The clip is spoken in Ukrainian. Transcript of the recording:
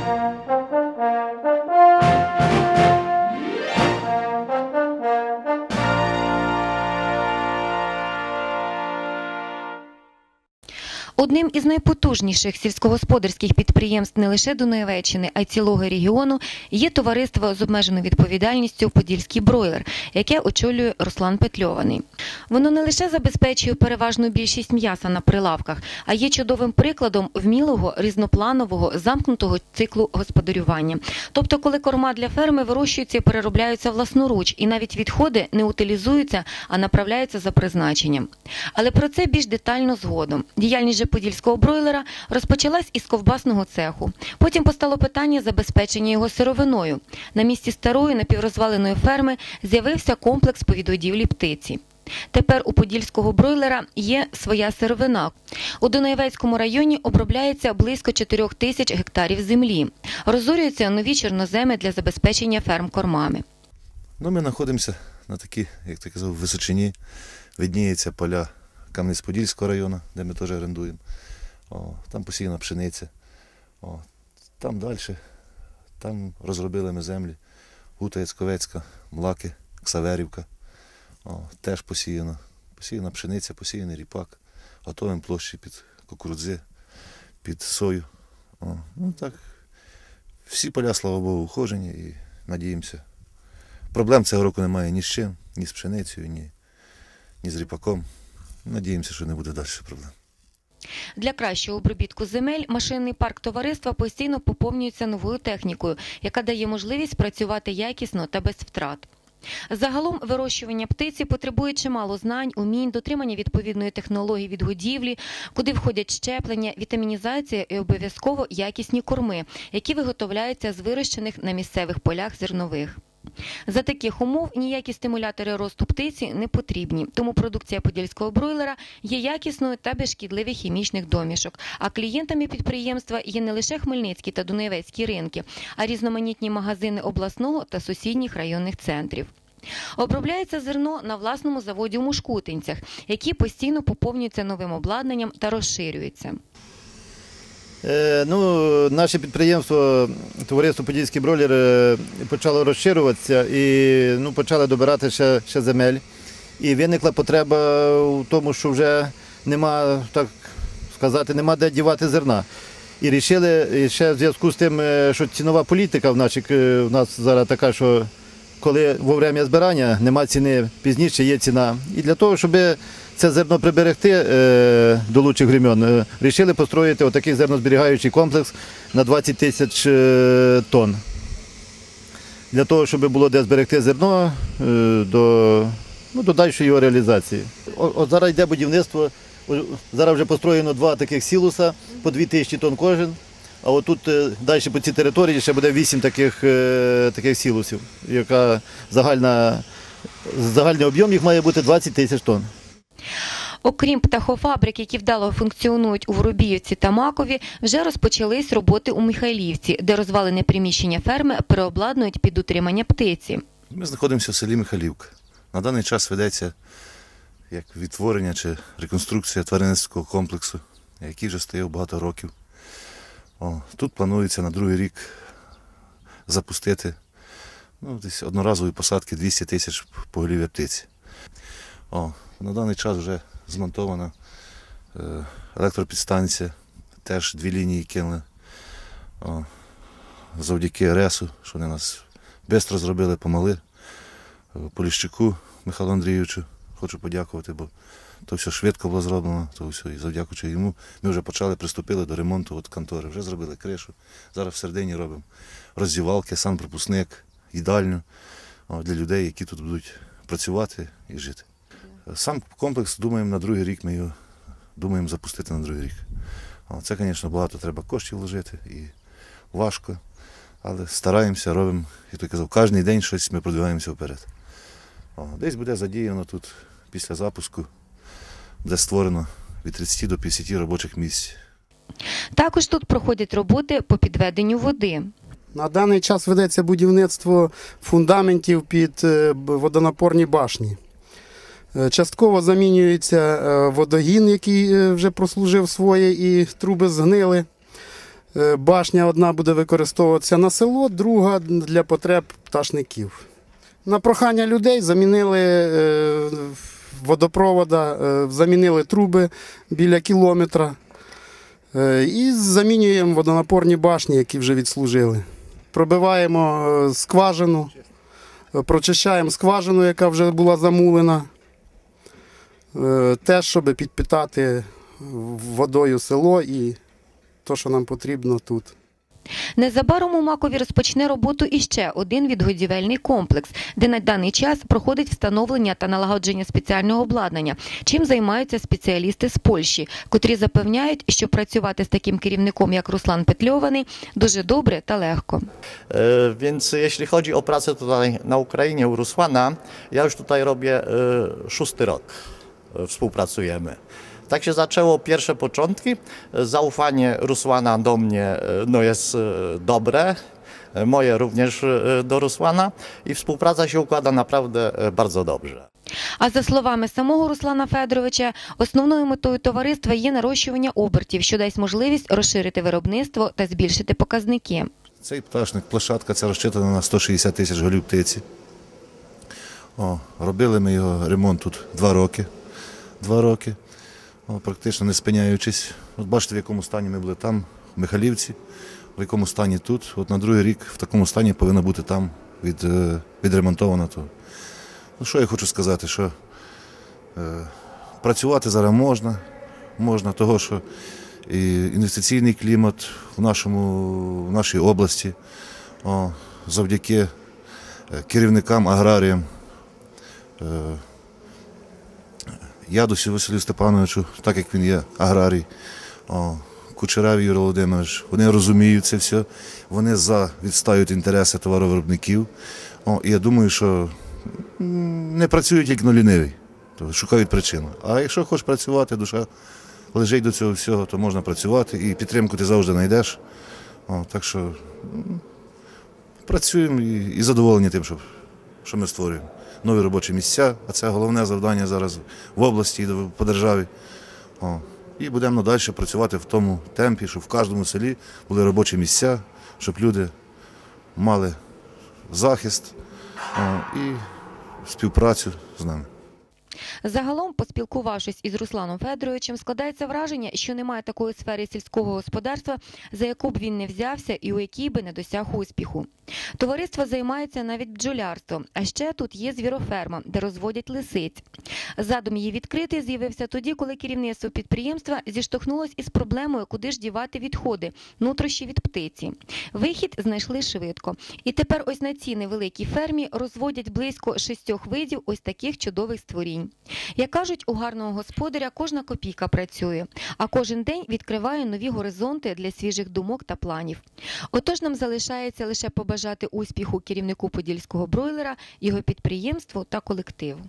thank you Одним із найпотужніших сільськогосподарських підприємств не лише Дунаєвеччини, а й цілого регіону є товариство з обмеженою відповідальністю Подільський бройлер, яке очолює Руслан Петльований. Воно не лише забезпечує переважну більшість м'яса на прилавках, а є чудовим прикладом вмілого різнопланового замкнутого циклу господарювання. Тобто, коли корма для ферми вирощуються і переробляються власноруч, і навіть відходи не утилізуються, а направляються за призначенням. Але про це більш детально згодом. Діяльність же подільського бройлера розпочалась із ковбасного цеху. Потім постало питання забезпечення його сировиною. На місці старої напіврозваленої ферми з'явився комплекс по відгодівлі птиці. Тепер у подільського бройлера є своя сировина. У Дунаєвецькому районі обробляється близько 4 тисяч гектарів землі. Розорюються нові чорноземи для забезпечення ферм кормами. Ну, ми знаходимося на такій, як ти казав, височині. Видніється поля Кам'янець-Подільського району, де ми теж орендуємо. Там посіяна пшениця. О, там далі, там розробили ми землі. Гута Яцьковецька, Млаки, Ксаверівка. О, теж посіяно. Посіяна пшениця, посіяний ріпак. Готовимо площі під кукурудзи, під сою. О, ну так, всі поля, слава Богу, ухожені і надіємося. Проблем цього року немає ні з чим, ні з пшеницею, ні, ні з ріпаком. Надіємося, що не буде далі проблем. Для кращого обробітку земель машинний парк товариства постійно поповнюється новою технікою, яка дає можливість працювати якісно та без втрат. Загалом вирощування птиці потребує чимало знань, умінь, дотримання відповідної технології відгодівлі, куди входять щеплення, вітамінізація і обов'язково якісні корми, які виготовляються з вирощених на місцевих полях зернових. За таких умов ніякі стимулятори росту птиці не потрібні, тому продукція подільського бройлера є якісною та без шкідливих хімічних домішок. А клієнтами підприємства є не лише Хмельницькі та Дунаєвецькі ринки, а різноманітні магазини обласного та сусідніх районних центрів. Обробляється зерно на власному заводі у Мушкутинцях, які постійно поповнюються новим обладнанням та розширюються. Е, Ну, наше підприємство, товариство Подільський бройлер, е, почало розширюватися і ну, почали добирати ще, ще земель. І виникла потреба у тому, що вже нема, так сказати, нема де дівати зерна. І вирішили і ще в зв'язку з тим, е, що цінова політика в, нашій, е, в нас зараз така, що коли во время збирання нема ціни, пізніше є ціна. І для того, щоб це зерно приберегти е, до лучших времен, е, вирішили построїти отакий зернозберігаючий комплекс на 20 тисяч е, тонн. Для того, щоб було де зберегти зерно е, до, ну, до дальшої його реалізації. От зараз йде будівництво, зараз вже построєно два таких сілуса по 2 тисячі тонн кожен. А отут е, далі по цій території ще буде 8 таких, е, таких сілусів, яка загальна, загальний об'єм їх має бути 20 тисяч тонн. Окрім птахофабрик, які вдало функціонують у Воробіївці та Макові, вже розпочались роботи у Михайлівці, де розвалене приміщення ферми переобладнують під утримання птиці. Ми знаходимося в селі Михайлівка. На даний час ведеться як відтворення чи реконструкція тваринницького комплексу, який вже стояв багато років. О, тут планується на другий рік запустити ну, десь одноразові посадки 200 тисяч поголів'я птиці. О, на даний час вже змонтована е, електропідстанція, теж дві лінії кинули. О, завдяки РЕСу, що вони нас швидко зробили, помогли. Е, Поліщуку Михайлу Андрійовичу хочу подякувати, бо то все швидко було зроблено, то все, і завдякуючи йому. Ми вже почали, приступили до ремонту от контори, вже зробили кришу. Зараз всередині робимо роздівалки, санпропускник, їдальню о, для людей, які тут будуть працювати і жити. Сам комплекс, думаємо, на другий рік ми його думаємо запустити на другий рік. Це, звісно, багато треба коштів вложити і важко, але стараємося, робимо, як я казав, кожен день щось ми продвигаємося вперед. Десь буде задіяно тут після запуску, де створено від 30 до 50 робочих місць. Також тут проходять роботи по підведенню води. На даний час ведеться будівництво фундаментів під е, водонапорні башні. Е, Частково замінюється е, водогін, який е, вже прослужив своє і труби згнили. Башня одна буде використовуватися на село, друга для потреб пташників. На прохання людей замінили водопровода, замінили труби біля кілометра і замінюємо водонапорні башні, які вже відслужили. Пробиваємо скважину, прочищаємо скважину, яка вже була замулена. Е, Теж, щоб підпитати водою село і те, що нам потрібно тут. Незабаром у Макові розпочне роботу іще один відгодівельний комплекс, де на даний час проходить встановлення та налагодження спеціального обладнання, чим займаються спеціалісти з Польщі, котрі запевняють, що працювати з таким керівником, як Руслан Петльований, дуже добре та lегко. E, Więc jeśli chodzi o pracę tutaj na Ukrainie u Rusłana, ja już tutaj robię e, szósty rok. E, Współpracujemy. Tak się zaczęło pierwsze początki. Zaufanie Rusłana do mnie e, no jest e, dobre. Moje również do Rusłana i współpraca się układa naprawdę bardzo dobrze. А за словами самого Руслана Федоровича, основною метою товариства є нарощування обертів, що дасть можливість розширити виробництво та збільшити показники. Цей пташник, площадка ця розчитана на 160 тисяч голів птиці. О, робили ми його ремонт тут два роки. Два роки. Практично не спиняючись. От бачите, в якому стані ми були там, в Михайлівці, в якому стані тут. От на другий рік в такому стані повинно бути там від, е, відремонтовано. То. Ну, що я хочу сказати, що е, працювати зараз можна, можна, того, що і інвестиційний клімат в, нашому, в нашій області о, завдяки е, керівникам, аграріям, е, Ядусю Василю Степановичу, так як він є аграрій, о, Кучереві Юрій Володимирович, вони розуміють це все, вони за відстають інтереси товаровиробників. О, і я думаю, що не працюють як на лінивий, то шукають причину. А якщо хочеш працювати, душа лежить до цього всього, то можна працювати і підтримку ти завжди знайдеш. О, так що працюємо і, і задоволені тим, що, що ми створюємо. Нові робочі місця, а це головне завдання зараз в області і по державі. О, і будемо надалі працювати в тому темпі, щоб в кожному селі були робочі місця, щоб люди мали захист о, і співпрацю з нами. Загалом, поспілкувавшись із Русланом Федоровичем, складається враження, що немає такої сфери сільського господарства, за яку б він не взявся і у якій би не досяг успіху. Товариство займається навіть бджолярством, а ще тут є звіроферма, де розводять лисиць. Задум її відкрити з'явився тоді, коли керівництво підприємства зіштовхнулось із проблемою, куди ж дівати відходи, нутрощі від птиці. Вихід знайшли швидко. І тепер ось на цій невеликій фермі розводять близько шістьох видів ось таких чудових створінь. Як кажуть, у гарного господаря кожна копійка працює, а кожен день відкриває нові горизонти для свіжих думок та планів. Отож нам залишається лише побажати успіху керівнику подільського бройлера, його підприємству та колективу.